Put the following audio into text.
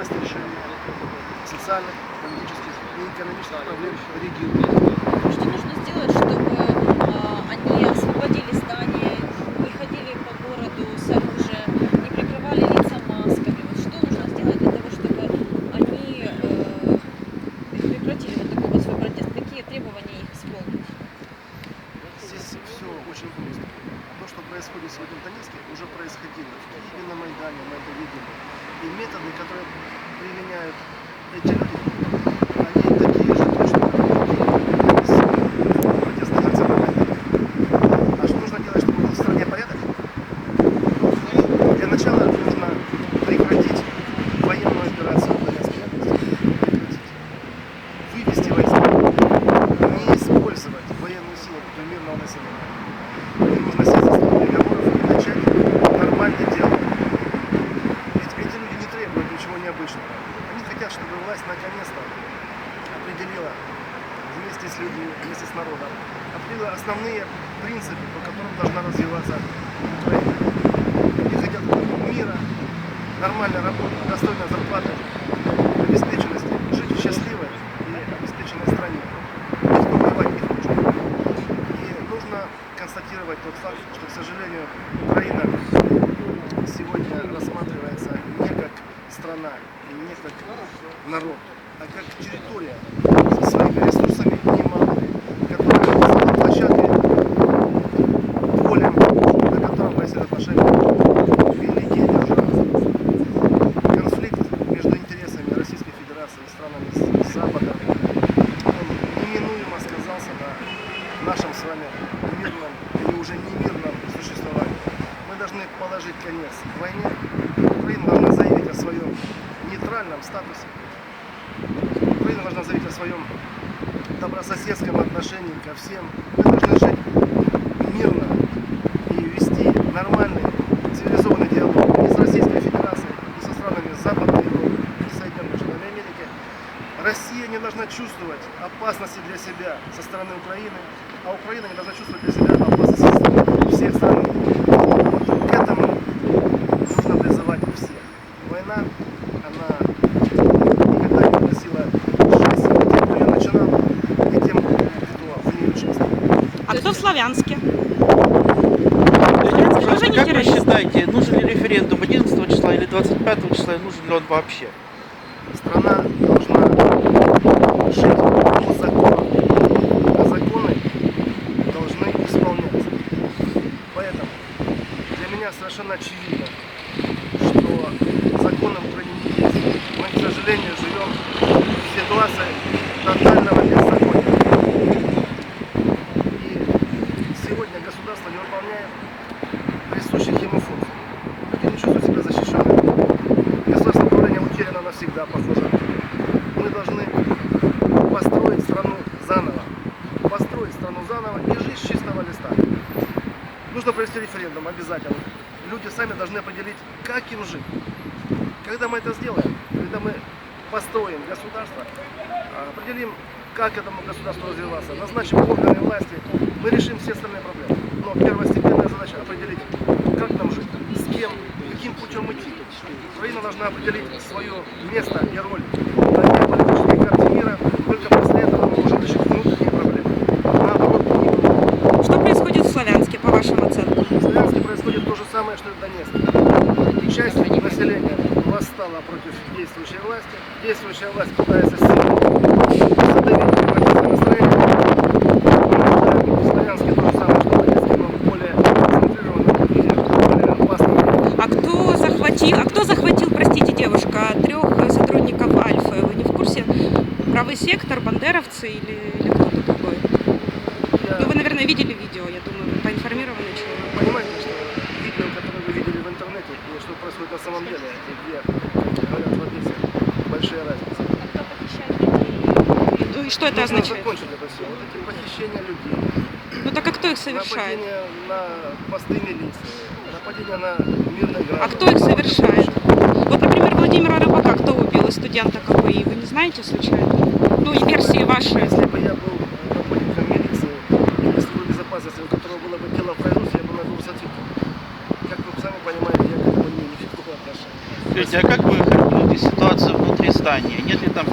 необходимость решения социальных, политических и экономических проблем региона. Что нужно сделать, чтобы а, они освободили здание, не ходили по городу с оружием, не прикрывали лица масками? Вот что нужно сделать для того, чтобы они э, прекратили вот такой вот свой протест? Какие требования их исполнить? Здесь все очень просто. То, что происходит сегодня в Донецке, уже происходило в Киеве на Майдане, мы это видели. И методы, которые применяют эти люди, они такие же точно, как и с протестных акций на Майдане. А что нужно делать, чтобы был в стране порядок? Для начала нужно прекратить военную операцию в Донецкой области. Прекратить. Вывести войска. Не использовать военную силу против мирного населения. И нужно сесть за стол переговоров и начать нормальный диалог. Ведь эти люди не требуют ничего необычного. Они хотят, чтобы власть наконец-то определила вместе с людьми, вместе с народом, определила основные принципы, по которым должна развиваться Украина. Они хотят мира, нормальной работы, достойной зарплаты, обеспеченности, жить в счастливой и обеспеченной стране. Никто воевать не хочет. И нужно констатировать тот факт, что, к сожалению, Украина сегодня рассматривается не как страна и не как народ, а как территория со своими ресурсами уже не мирном существовании. Мы должны положить конец войне. Украина должна заявить о своем нейтральном статусе. Украина должна заявить о своем добрососедском отношении ко всем. Мы должны жить мирно и вести нормальный цивилизованный диалог и с Российской Федерацией, и со странами Западной Европы, и Соединенными Штатами Америки. Россия не должна чувствовать опасности для себя со стороны Украины, а Украина не должна чувствовать для себя стороны всех стран. К этому нужно призывать всех. Война, она никогда не приносила счастья тем, кто ее начинал, и тем, кто в ней участвовал. А кто в Славянске? Не как вы считаете, нужен ли референдум 11 числа или 25 числа, и нужен ли он вообще? Страна должна жить по законам, а законы должны исполняться. Поэтому для меня совершенно очевидно, что Украине не есть. Мы, к сожалению, живем в ситуации тотального беззакония. И сегодня государство не выполняет присущих ему функций. Люди не чувствуют себя защищенными. Государственное управление утеряно навсегда, похоже. Мы должны построить страну заново. Построить страну заново и жить с чистого листа. Нужно провести референдум обязательно. Люди сами должны определить, как им жить. Когда мы это сделаем, когда мы построим государство, а, определим, как этому государству развиваться, назначим органы власти, мы решим все остальные проблемы. Но первостепенная задача определить, как нам жить, с кем, каким путем идти. Украина должна определить свое место и роль на геополитической карте мира. Только после этого мы можем решить внутренние проблемы. Наоборот, не Что происходит в Славянске, по вашим оценкам? в Славянске происходит то же самое, что и в Донецке. Часть населения восстала против действующей власти. Действующая власть пытается силой задавить. А кто захватил, а кто захватил, простите, девушка, трех сотрудников Альфы? Вы не в курсе? Правый сектор, бандеровцы или, или кто-то другой? Я Ну, вы, наверное, видели видео, я думаю, вы поинформированный человек. понимаете, что видео, которое вы видели в интернете, и что происходит на самом деле, как говорят Одессе, большая разница. Ну и что это Нужно означает? закончить это все. Вот эти похищения людей, Ну так а кто их совершает? нападение на посты милиции, нападение на мирных граждан. А кто их совершает? Вот, например, Владимира Рыбака кто убил из студента КПИ? Вы не знаете случайно? Ну и версии ваши. Если бы я был работником милиции или службы безопасности, у которого было бы дело в производстве, я бы на ответил. Как вы сами понимаете, я к этому не Скажите, а как вы характеризуете ситуацию здания, нет ли там